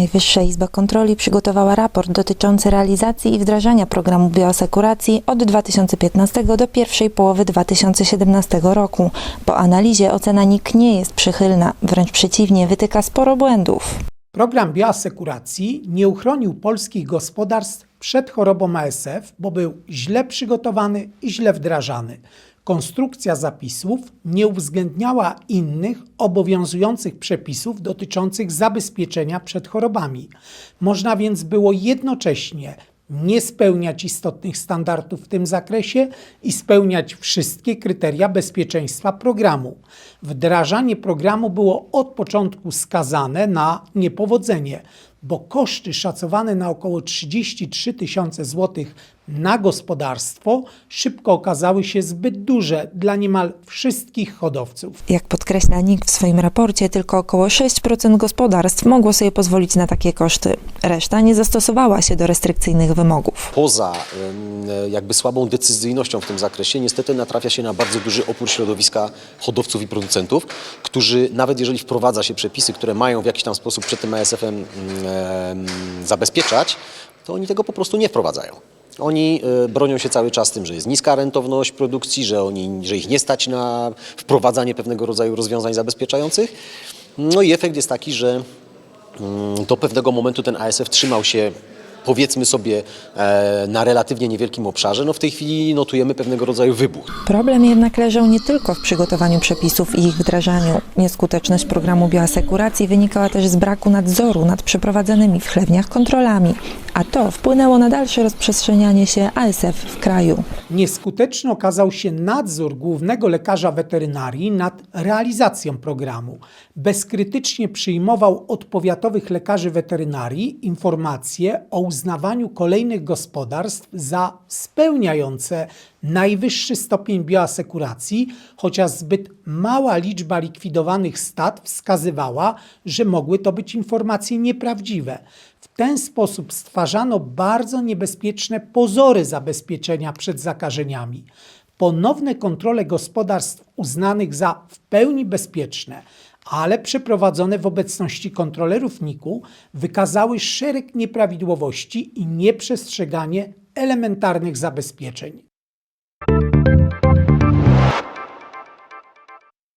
Najwyższa Izba Kontroli przygotowała raport dotyczący realizacji i wdrażania programu bioasekuracji od 2015 do pierwszej połowy 2017 roku. Po analizie ocena NIK nie jest przychylna, wręcz przeciwnie, wytyka sporo błędów. Program bioasekuracji nie uchronił polskich gospodarstw przed chorobą ASF, bo był źle przygotowany i źle wdrażany. Konstrukcja zapisów nie uwzględniała innych obowiązujących przepisów dotyczących zabezpieczenia przed chorobami. Można więc było jednocześnie nie spełniać istotnych standardów w tym zakresie i spełniać wszystkie kryteria bezpieczeństwa programu. Wdrażanie programu było od początku skazane na niepowodzenie, bo koszty szacowane na około 33 tysiące złotych na gospodarstwo szybko okazały się zbyt duże dla niemal wszystkich hodowców. Jak podkreśla NIK w swoim raporcie, tylko około 6% gospodarstw mogło sobie pozwolić na takie koszty. Reszta nie zastosowała się do restrykcyjnych wymogów. poza jakby słabą decyzyjnością w tym zakresie, niestety natrafia się na bardzo duży opór środowiska hodowców i producentów, którzy nawet jeżeli wprowadza się przepisy, które mają w jakiś tam sposób przed tym ASF-em em, zabezpieczać, to oni tego po prostu nie wprowadzają. Oni e, bronią się cały czas tym, że jest niska rentowność produkcji, że, oni, że ich nie stać na wprowadzanie pewnego rodzaju rozwiązań zabezpieczających. No i efekt jest taki, że Mm, do pewnego momentu ten ASF trzymał się powiedzmy sobie e, na relatywnie niewielkim obszarze. No w tej chwili notujemy pewnego rodzaju wybuch. Problem jednak leżał nie tylko w przygotowaniu przepisów i ich wdrażaniu. Nieskuteczność programu bioasekuracji wynikała też z braku nadzoru nad przeprowadzanymi w chlewniach kontrolami, a to wpłynęło na dalsze rozprzestrzenianie się ASF w kraju. Nieskuteczny okazał się nadzór głównego lekarza weterynarii nad realizacją programu. Bezkrytycznie przyjmował od powiatowych lekarzy weterynarii informacje o uznawaniu kolejnych gospodarstw za spełniające najwyższy stopień bioasekuracji, chociaż zbyt mała liczba likwidowanych stad wskazywała, że mogły to być informacje nieprawdziwe. Ten sposób stwarzano bardzo niebezpieczne pozory zabezpieczenia przed zakażeniami. Ponowne kontrole gospodarstw uznanych za w pełni bezpieczne, ale przeprowadzone w obecności kontrolerów NIK-u wykazały szereg nieprawidłowości i nieprzestrzeganie elementarnych zabezpieczeń.